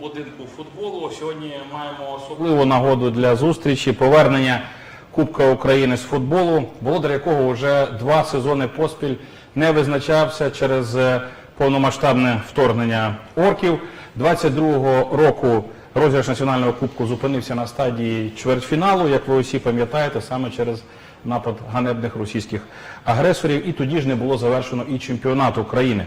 будинку футболу. Сьогодні маємо особливу нагоду для зустрічі повернення Кубка України з футболу, володар якого вже два сезони поспіль не визначався через е, повномасштабне вторгнення орків. 22-го року розіграш національного кубку зупинився на стадії чвертьфіналу, як ви усі пам'ятаєте, саме через напад ганебних російських агресорів. І тоді ж не було завершено і чемпіонат України.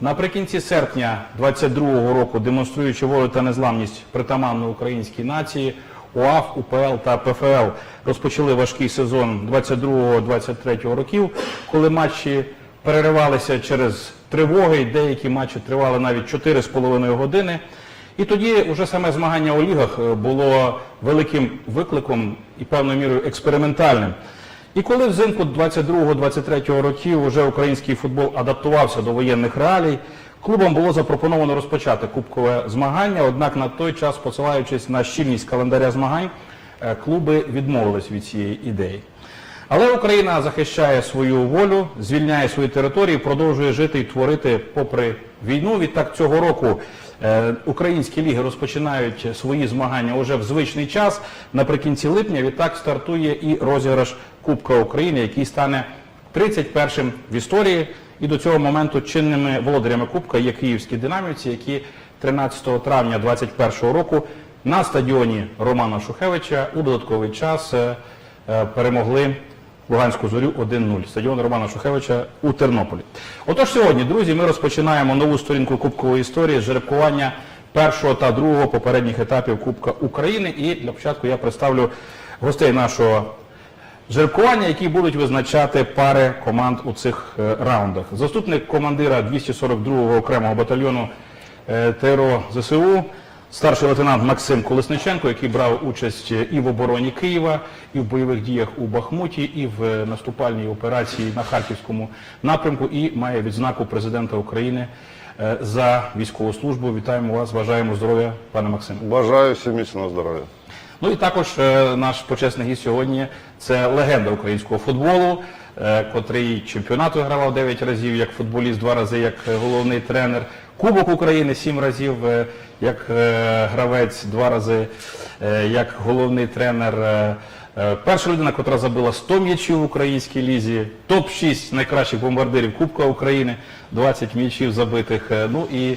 Наприкінці серпня 22-го року, демонструючи волю та незламність притаманної українській нації, УАФ, УПЛ та ПФЛ розпочали важкий сезон 22-23 років, коли матчі переривалися через тривоги, і деякі матчі тривали навіть 4,5 години. І тоді вже саме змагання у лігах е, було великим викликом і певною мірою експериментальним. І коли взимку 22-23 років вже український футбол адаптувався до воєнних реалій, клубам було запропоновано розпочати кубкове змагання, однак на той час, посилаючись на щільність календаря змагань, е, клуби відмовились від цієї ідеї. Але Україна захищає свою волю, звільняє свої території, продовжує жити і творити попри війну. Відтак цього року е, українські ліги розпочинають свої змагання уже в звичний час. Наприкінці липня відтак стартує і розіграш Кубка України, який стане 31-м в історії. І до цього моменту чинними володарями Кубка є київські динамівці, які 13 травня 2021 року на стадіоні Романа Шухевича у додатковий час е, е, перемогли Луганську зорю 1-0. Стадіон Романа Шухевича у Тернополі. Отож сьогодні, друзі, ми розпочинаємо нову сторінку Кубкової історії з жеребкування першого та другого попередніх етапів Кубка України. І для початку я представлю гостей нашого жеребкування, які будуть визначати пари команд у цих е, раундах. Заступник командира 242-го окремого батальйону е, ТРО ЗСУ, старший лейтенант Максим Колесниченко, який брав участь е, і в обороні Києва, і в бойових діях у Бахмуті, і в наступальній операції на Харківському напрямку, і має відзнаку президента України за військову службу. Вітаємо вас, бажаємо здоров'я, пане Максиму. Бажаю всім міцного здоров'я. Ну і також е, наш почесний гість сьогодні це легенда українського футболу, е, котрий чемпіонату гравав 9 разів як футболіст, два рази як е, головний тренер, Кубок України 7 разів як гравець, два рази як головний тренер. Перша людина, котра забила 100 м'ячів в українській лізі, топ-6 найкращих бомбардирів Кубка України, 20 м'ячів забитих. Ну і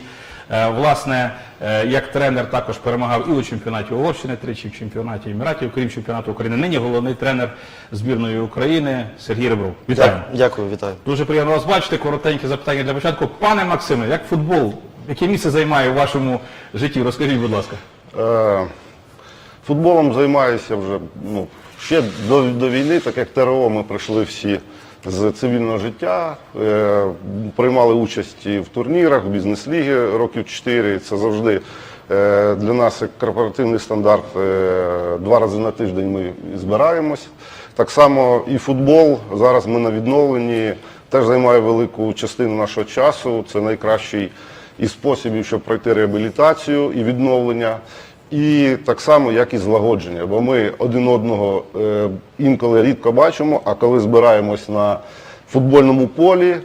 Власне, е, як тренер також перемагав і у чемпіонаті Угорщини, тричі в чемпіонаті Еміратів, крім чемпіонату України. Нині головний тренер збірної України Сергій Ребров. Вітаю. Дякую, вітаю. Дуже приємно вас бачити. Коротеньке запитання для початку. Пане Максиме, як футбол, яке місце займає в вашому житті? Розкажіть, будь ласка. Е, футболом займаюся вже ну, ще до, до війни, так як ТРО ми прийшли всі з цивільного життя, е, приймали участь в турнірах, в бізнес-лігі років 4. Це завжди е, для нас як корпоративний стандарт. Е, два рази на тиждень ми збираємось. Так само і футбол. Зараз ми на відновленні. Теж займає велику частину нашого часу. Це найкращий із способів, щоб пройти реабілітацію і відновлення. І так само, як і злагодження, бо ми один одного е, інколи рідко бачимо, а коли збираємось на футбольному полі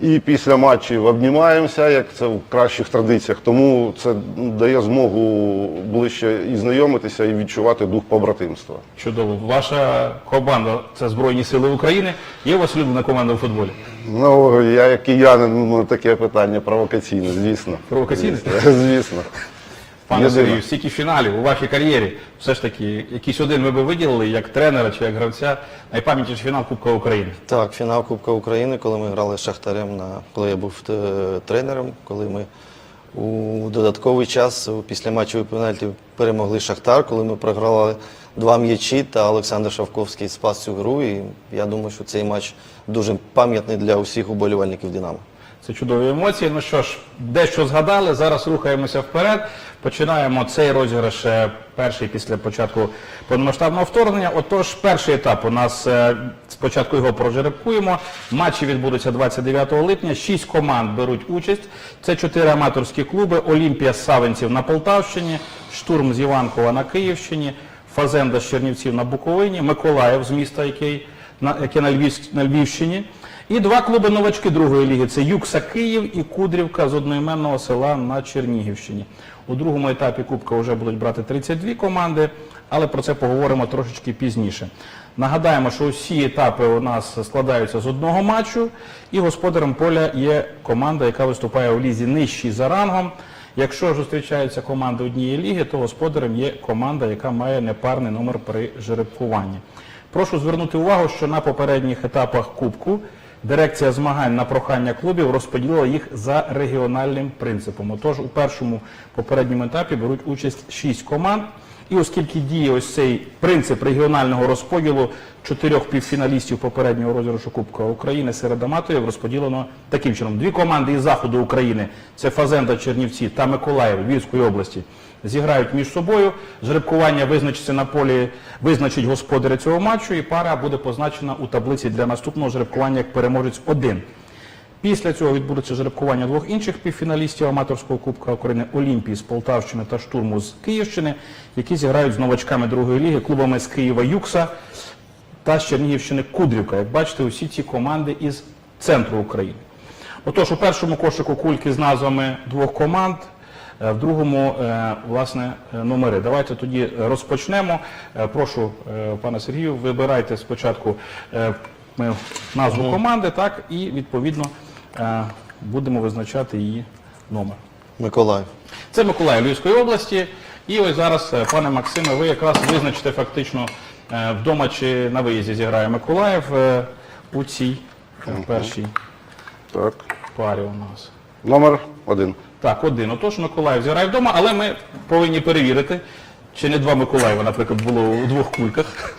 і після матчів обнімаємося, як це в кращих традиціях. Тому це дає змогу ближче і знайомитися, і відчувати дух побратимства. Чудово. Ваша команда це Збройні Сили України. Є у вас улюблена команда у футболі? Ну, я як киянин, ну, таке питання провокаційне, звісно. Провокаційне? Звісно. звісно. Пане. Сергію, стільки фіналів у вашій кар'єрі, все ж таки, якийсь один ви би виділили як тренера чи як гравця, найпам'ятніший фінал Кубка України. Так, фінал Кубка України, коли ми грали з Шахтарем, на, коли я був е, тренером, коли ми у додатковий час після матчових пенальтів перемогли Шахтар, коли ми програли два м'ячі, та Олександр Шавковський спас цю гру. І я думаю, що цей матч дуже пам'ятний для усіх уболівальників Динамо. Це чудові емоції. Ну що ж, дещо згадали. Зараз рухаємося вперед. Починаємо цей розіграш е, перший після початку повномасштабного вторгнення. Отож, перший етап у нас е, спочатку його прожеребкуємо. Матчі відбудуться 29 липня. Шість команд беруть участь. Це чотири аматорські клуби: Олімпія з Савинців на Полтавщині, Штурм з Іванкова на Київщині, Фазенда з Чернівців на Буковині, Миколаїв з міста, який на, яке на Львівщині. І два клуби новачки другої ліги це Юкса Київ і Кудрівка з одноіменного села на Чернігівщині. У другому етапі Кубка вже будуть брати 32 команди, але про це поговоримо трошечки пізніше. Нагадаємо, що усі етапи у нас складаються з одного матчу, і господарем поля є команда, яка виступає у лізі нижчій за рангом. Якщо ж зустрічаються команди однієї ліги, то господарем є команда, яка має непарний номер при жеребкуванні. Прошу звернути увагу, що на попередніх етапах Кубку дирекція змагань на прохання клубів розподілила їх за регіональним принципом. Отож, у першому попередньому етапі беруть участь шість команд. І оскільки діє ось цей принцип регіонального розподілу чотирьох півфіналістів попереднього розіграшу Кубка України серед аматорів розподілено таким чином. Дві команди із заходу України це Фазенда Чернівці та Миколаїв Львівської області. Зіграють між собою. Жеребкування визначиться на полі, визначить господаря цього матчу, і пара буде позначена у таблиці для наступного жеребкування як переможець 1. Після цього відбудеться жеребкування двох інших півфіналістів аматорського Кубка України Олімпії з Полтавщини та штурму з Київщини, які зіграють з новачками другої ліги, клубами з Києва Юкса та з Чернігівщини Кудрівка. Як бачите, усі ці команди із центру України. Отож, у першому кошику кульки з назвами двох команд, е, в другому, е, власне, е, номери. Давайте тоді розпочнемо. Прошу, пане Сергію, вибирайте спочатку назву команди, так, і відповідно будемо визначати її номер. Миколаїв. Це Миколаїв Львівської області. І ось зараз, е, пане Максиме, ви якраз визначите фактично е, вдома чи на виїзді зіграє Миколаїв е, у цій першій Так. парі у нас. Номер один. Так, один. Отож, Миколаїв зіграє вдома, але ми повинні перевірити, чи не два Миколаєва, наприклад, було у двох кульках.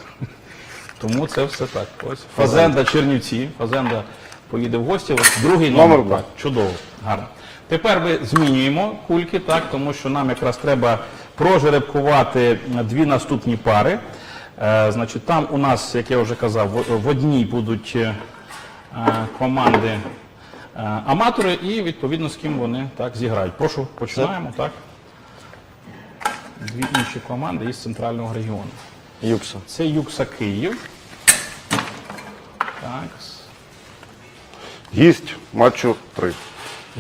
Тому це все так. Ось Фазенда Чернівці. Фазенда поїде в гості. Другий номер. Номер два. Чудово, гарно. Тепер ми змінюємо кульки, так, тому що нам якраз треба прожеребкувати дві наступні пари. Е, значить, там у нас, як я вже казав, в, в одній будуть е, команди е, аматори і відповідно з ким вони так зіграють. Прошу, починаємо, так. Дві інші команди із центрального регіону. Юкса. Це Юкса Київ. Так. Гість матчу три.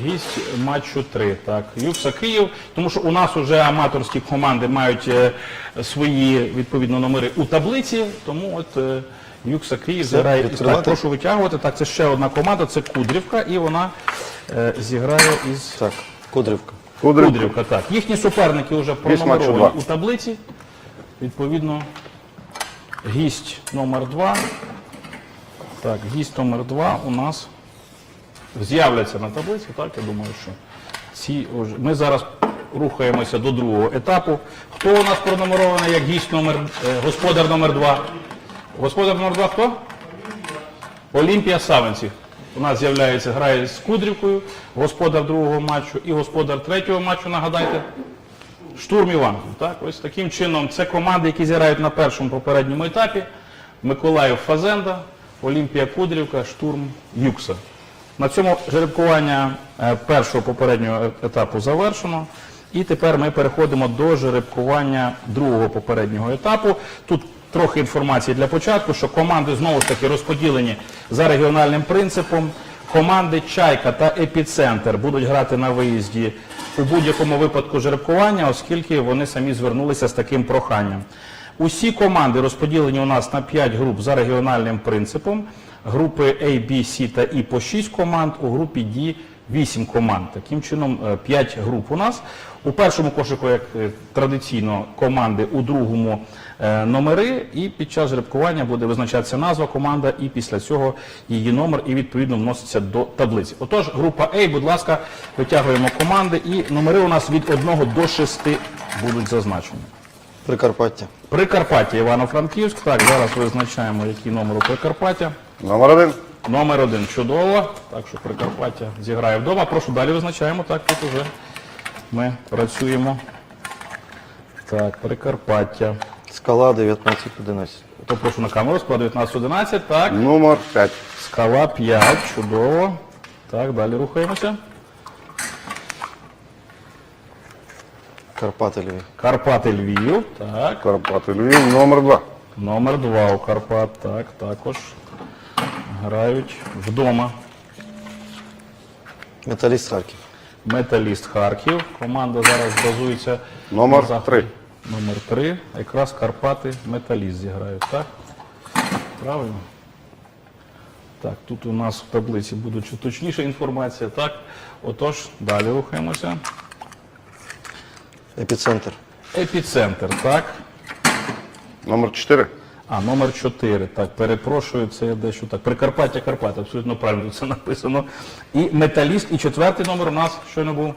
Гість матчу 3. Так, Юкса Київ, тому що у нас вже аматорські команди мають е, свої відповідно номери у таблиці, тому от е, Юкса Київ зіграє. із- відкривати? Так, прошу витягувати. Так, це ще одна команда, це Кудрівка, і вона е, зіграє із Так, Кудрівка. Кудрівка. Кудрівка. Так, їхні суперники вже пронумеровані два. у таблиці. Відповідно, гість номер 2. Так, гість номер 2 у нас з'являться на таблиці, так, я думаю, що ці. Ми зараз рухаємося до другого етапу. Хто у нас пронумерований як гість номер, е, господар номер 2? Господар номер 2 хто? Олімпія Савенців. У нас з'являється, грає з Кудрівкою, господар другого матчу і господар третього матчу, нагадайте. Штурм Іванків. Так? Ось таким чином це команди, які зіграють на першому попередньому етапі. Миколаїв Фазенда, Олімпія Кудрівка, Штурм Юкса. На цьому жеребкування е, першого попереднього етапу завершено. І тепер ми переходимо до жеребкування другого попереднього етапу. Тут трохи інформації для початку, що команди знову ж таки розподілені за регіональним принципом. Команди Чайка та Епіцентр будуть грати на виїзді у будь-якому випадку жеребкування, оскільки вони самі звернулися з таким проханням. Усі команди розподілені у нас на 5 груп за регіональним принципом. Групи A, B, C та E по 6 команд, у групі D 8 команд. Таким чином, 5 груп у нас. У першому кошику, як е, традиційно, команди, у другому е, номери, і під час жеребкування буде визначатися назва команда, і після цього її номер і відповідно вноситься до таблиці. Отож, група A, будь ласка, витягуємо команди, і номери у нас від 1 до 6 будуть зазначені. Прикарпаття. Прикарпаття, Івано-Франківськ. Так, зараз визначаємо, який номер у Прикарпаття. Номер один. Номер один чудово. Так що Прикарпаття зіграє вдома. Прошу далі визначаємо. Так, тут уже ми працюємо. Так, Прикарпаття. Скала 19-11. То прошу на камеру, склад 19-11. Так, Номер п'ять. скала 5, чудово. Так, далі рухаємося. Карпати Львів. Карпати Львів. Так. Карпати Львів. Номер два. Номер 2 у Карпат. Так, також. Грають вдома. Металіст Харків. Металіст Харків. Команда зараз базується Номер на заході. три. Номер 3. Якраз Карпати Металіст зіграють, так? Правильно? Так, тут у нас в таблиці буде чуть точніша інформація, так? Отож, далі рухаємося. Епіцентр. Епіцентр, так? Номер 4. А, номер 4. Так, перепрошую, це я дещо так. Прикарпаття Карпати, абсолютно правильно це написано. І металіст, і четвертий номер у нас щойно був.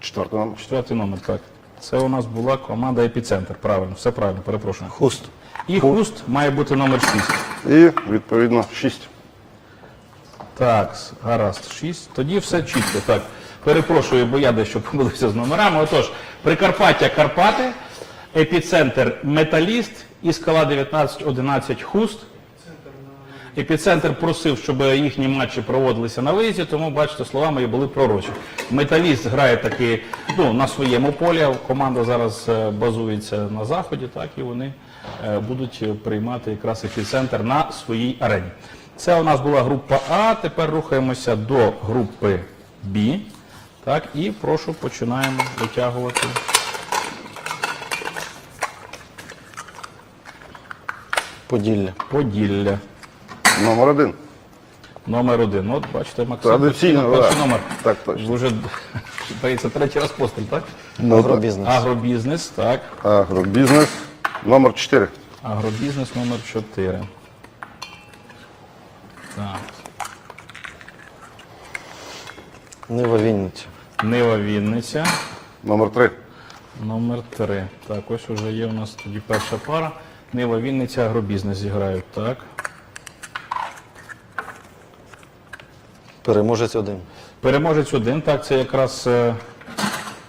Четвертий номер. Четвертий номер, так. Це у нас була команда Епіцентр. Правильно, все правильно, перепрошую. Хуст. І хуст має бути номер 6. І відповідно 6. Так, гаразд, 6. Тоді все чітко. Так. Перепрошую, бо я дещо помилився з номерами. Отож, Прикарпаття Карпати, епіцентр Металіст і скала 1911 Хуст. Епіцентр просив, щоб їхні матчі проводилися на виїзді, тому бачите, слова мої були пророчі. Металіст грає таки ну, на своєму полі. Команда зараз е, базується на заході, так і вони е, будуть приймати якраз епіцентр на своїй арені. Це у нас була група А. Тепер рухаємося до групи Б. Так, і прошу починаємо витягувати. Поділля. Поділля. Номер 1. Номер один. От бачите, Максим. Традиційно, постійно перший да. номер. Так точно. Вже здається, третій раз поспіль, так? Агробізнес. Агробізнес, так. Агробізнес. Номер 4. Агробізнес номер 4. Так. Нива Вінниця. Нива Вінниця. Номер 3. Номер 3. Так, ось вже є у нас тоді перша пара. Нива Вінниця, агробізнес зіграють, так. Переможець один. Переможець один, так, це якраз е,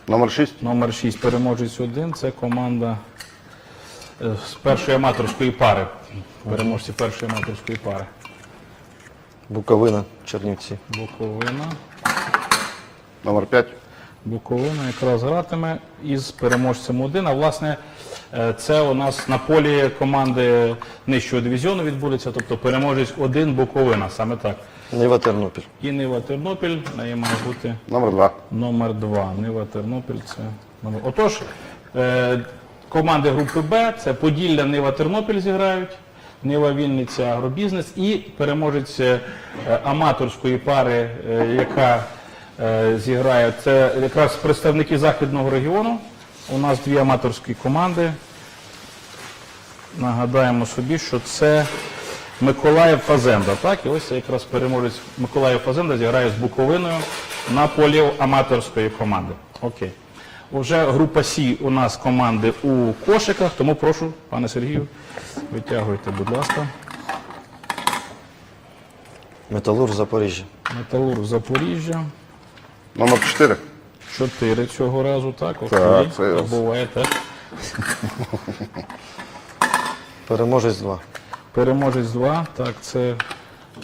Номер 6. номер 6. Переможець один. Це команда е, з першої аматорської пари. Переможці першої аматорської пари. Буковина. Чернівці. Буковина. Номер 5. Буковина якраз гратиме із переможцем один. А власне це у нас на полі команди нижчого дивізіону відбудеться, тобто переможець один Буковина, саме так. Нива Тернопіль. І Нива Тернопіль, неї має бути Номер 2. номер два. Нива Тернопіль це номер. Отож, е, команди групи Б це Поділля, Нива Тернопіль зіграють. Нива Вінниця Агробізнес і переможець е, аматорської пари, е, яка е, зіграє, це якраз представники західного регіону. У нас дві аматорські команди. Нагадаємо собі, що це Миколаїв Фазенда. Так, і ось якраз переможець Миколаїв Фазенда зіграє з Буковиною на полі аматорської команди. Окей. Уже група Сі у нас команди у кошиках, тому прошу, пане Сергію, витягуйте, будь ласка. Металург Запоріжжя. Металург Запоріжжя. Номер 4. Чотири цього разу, так? Окей. Так, це- Так буває так. Переможець 2. Переможець 2, так, це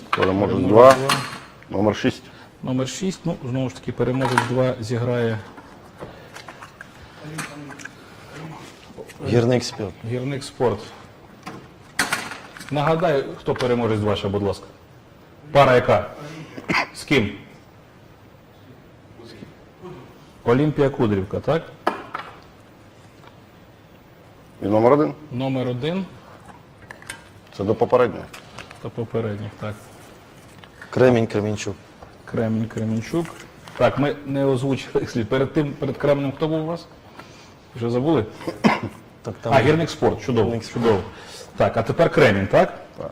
Переможець номер 2. два. Номер 6. Номер 6, ну, знову ж таки, переможець 2 зіграє Гірник спів. гірник спорт. Нагадаю, хто переможець 2 ще, будь ласка. Пара яка? З ким? Олімпія Кудрівка, так? І номер 1. Номер 1 Це до попереднього. та попередніх, так. Кремінь Кремінчук. Кремінь Кремінчук. Так, ми не озвучили. Перед тим, перед Кременем хто був у вас? Вже забули? Так там А, гірник спорт, чудово. Гірник спорт. чудово. Так, а тепер Кремінь, так? Так.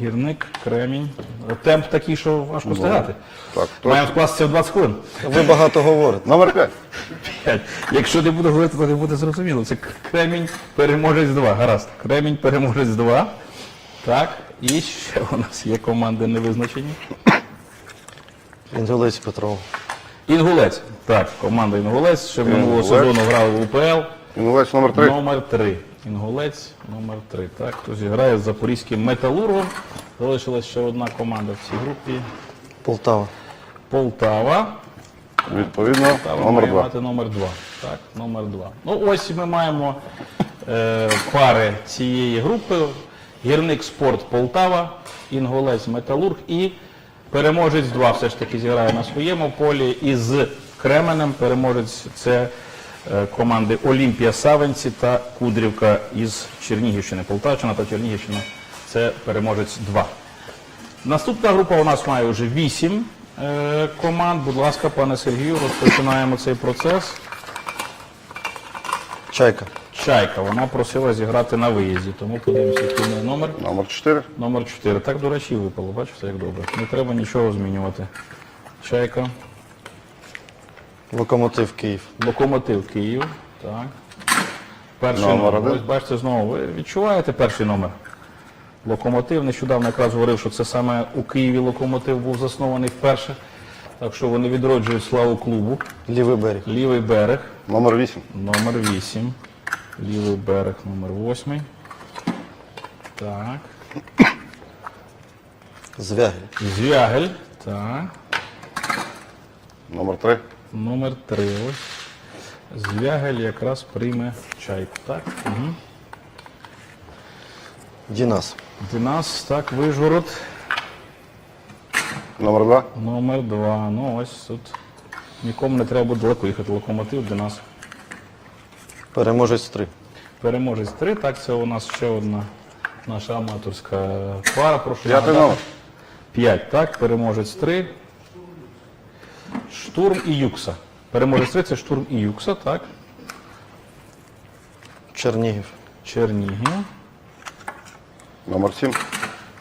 Гірник, Кремінь. Темп такий, що важко встигати. Так, Маємо точно. скластися в 20 хвилин. ви багато говорите. Номер 5. П'ять. Якщо не буду говорити, то не буде зрозуміло. Це Кремінь переможець 2. Гаразд. Кремінь переможець 2. Так. І ще у нас є команди невизначені. Інгулець Петров. Інгулець. Так, команда Інгулець. Ще минулого Інгулець. сезону грав в УПЛ. Інгулець номер 3. Номер 3. Інгулець номер 3. Так, хто зіграє з запорізьким металургом. Залишилась ще одна команда в цій групі. Полтава. Полтава. Відповідно, Полтава номер має 2. мати номер 2. Так, номер 2. Ну ось ми маємо е, пари цієї групи. Гірник Спорт Полтава, Інголець Металург і переможець 2 все ж таки зіграє на своєму полі. Із Кременем переможець це команди Олімпія Савенці та Кудрівка із Чернігівщини. Полтавщина та Чернігівщина це переможець 2. Наступна група у нас має вже 8 е, команд. Будь ласка, пане Сергію, розпочинаємо цей процес. Чайка. Чайка, вона просила зіграти на виїзді, тому подивимося, який номер. Номер 4. Номер 4. Так, до речі, випало. Бачите, як добре. Не треба нічого змінювати. Чайка. Локомотив Київ. Локомотив Київ. Так. Перший Номер номер. один. Ось бачите знову. Ви відчуваєте перший номер? Локомотив. Нещодавно якраз говорив, що це саме у Києві локомотив був заснований вперше. Так що вони відроджують славу клубу. Лівий берег. Лівий берег. Номер 8. Номер 8. Лівий берег, номер 8. Так. Звягель. Звягель. Так. Номер 3. Номер 3. Ось. Звягель якраз прийме чайку. Так. Угу. Дінас. Динас, так, Вижгород. Номер 2. Номер 2. Ну ось тут. Нікому не треба буде далеко їхати. Локомотив Динас. Переможець 3. Переможець 3. Так, це у нас ще одна наша аматорська пара. Прошу П'ятий номер. 5, так, переможець 3. Штурм і Юкса. Переможець 3 це штурм і Юкса, так. Чернігів. Чернігів. Номер 7.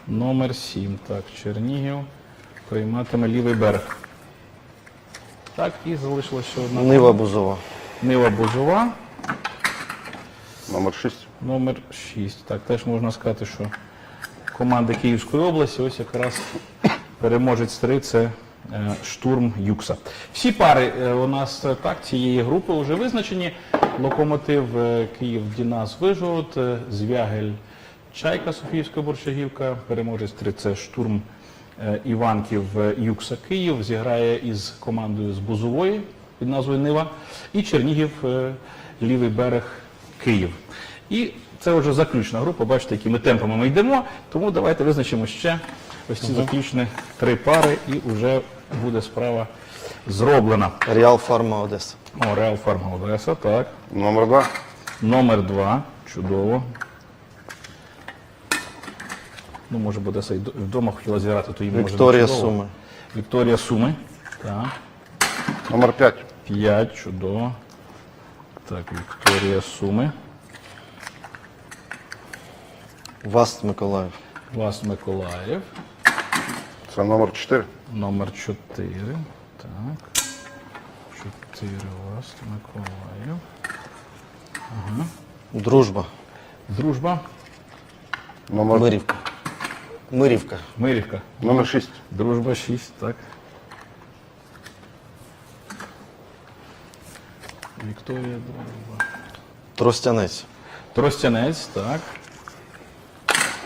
Номер 7, так, Чернігів. Прийматиме лівий берег. Так, і залишилася ще одна. Нива Бузова. Нива Бузова. Номер 6. Номер 6. Так, теж можна сказати, що команда Київської області, ось якраз переможець 3 це штурм Юкса. Всі пари е, у нас е, так, цієї групи вже визначені. Локомотив е, Київ Дінас Вижгород, е, Звягель Чайка Софіївська Борщагівка, переможець 3 це штурм е, Іванків е, Юкса Київ, зіграє із командою з Бузової під назвою Нива, і Чернігів е, Лівий берег Київ. І це вже заключна група, бачите, якими темпами ми йдемо. Тому давайте визначимо ще ось ці заключні три пари, і вже буде справа зроблена. Реал Фарма Одеса. О, Реал Фарма Одеса, так. Номер 2. Номер два. Чудово. Ну, може, б Одеса і д- вдома хотіла зіграти, то їм може не Вікторія чудово. Суми. Вікторія Суми. Так. Номер 5. П'ять, чудово. Так, Вікторія Суми. Васт Миколаїв. Вас Миколаїв. Це номер 4. Номер 4. Так. 4 вас Миколаїв. Дружба. Дружба. Номер, Мирівка. Мирівка. Мирівка. номер 6. Дружба 6, так. Вікторія Дружба. Тростянець. Тростянець, так.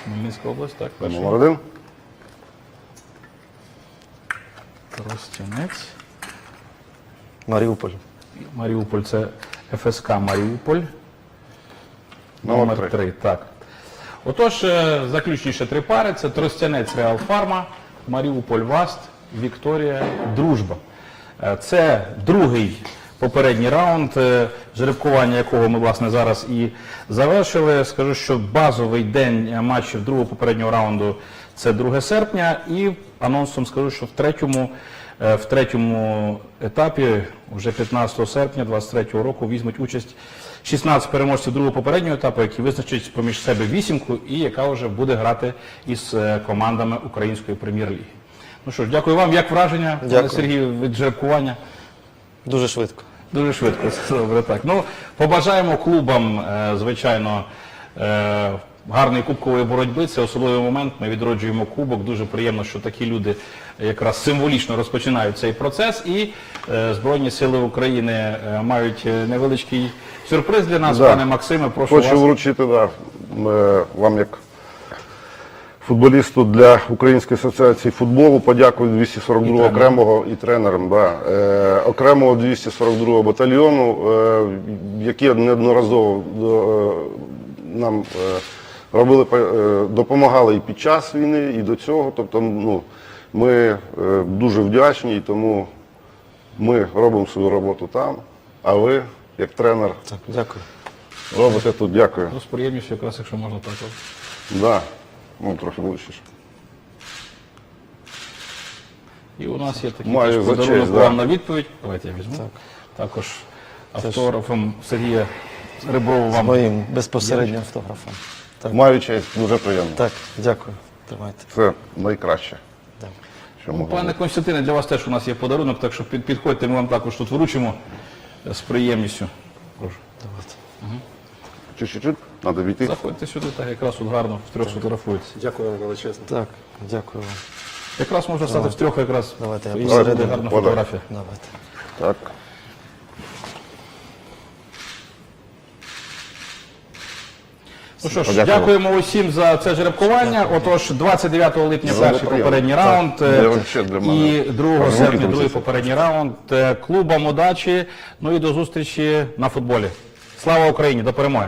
Хмельницька область, так, перший. Номер 1. Тростянець. Маріуполь. Маріуполь це ФСК Маріуполь. Номер Номер три. 3, так. Отож, е, заключні ще три пари: це Тростянець Реал Фарма, Маріуполь Васт, Вікторія Дружба. Е, Це другий попередній раунд, е, жеребкування якого ми власне зараз і завершили. Скажу, що базовий день матчів другого попереднього раунду це 2 серпня, і анонсом скажу, що в третьому, е, в третьому етапі, вже 15 серпня 2023 року, візьмуть участь 16 переможців другого попереднього етапу, які визначать поміж себе вісімку, і яка вже буде грати із е, командами Української прем'єр-ліги. Ну що ж, дякую вам. Як враження, пане. Сергію, від жеребкування? Дуже швидко. Дуже швидко, добре так. Ну, побажаємо клубам, е, звичайно, гарної кубкової боротьби. Це особливий момент. Ми відроджуємо кубок. Дуже приємно, що такі люди якраз символічно розпочинають цей процес. І е, Збройні Сили України е, мають е, невеличкий сюрприз для нас. Да. Пане Максиме, прошу Хочу вас. вручити да, е, вам як футболісту для Української асоціації футболу. Подякую 242 І тренерам. окремого і тренерам да, е, окремого 242 батальйону, е, які неодноразово до, е, нам е, робили, е, допомагали і під час війни, і до цього. Тобто, ну, ми е, дуже вдячні, і тому ми робимо свою роботу там, а ви, як тренер, Так, дякую. робите тут. Дякую. Ну, з приємністю, якраз, якщо можна так. от. Да. Ну, трохи ближче. І у нас є такий Маю теж за подарунок честь, да. вам на відповідь. Давайте я візьму. Також автографом Сергія Риброва вам. Моїм безпосереднім автографом. Так, Маю честь, дуже приємно. так, дякую. Тримайте. Це найкраще, Так. що Ну, могло Пане. Константине, для вас теж у нас є подарунок, так що під, підходьте, ми вам також тут вручимо е, з приємністю. Прошу. Давайте. Чуть-чуть, треба війти. Заходьте сюди, так якраз тут гарно втрьох сфотографуєтеся. Дякую вам величезно. Так, дякую вам. Якраз можна стати втрьох якраз. Давайте я І посередині. буде гарна фотографія. Давайте. Так. Ну що ж, Подякую. дякуємо усім за це жеребкування. Отож, 29 липня Дуже перший приємно. попередній Так. раунд Це е, вообще для мене і 2 важливо, серпня другий попередній раунд. Е, Клубам удачі. Ну і до зустрічі на футболі. Слава Україні! До перемоги!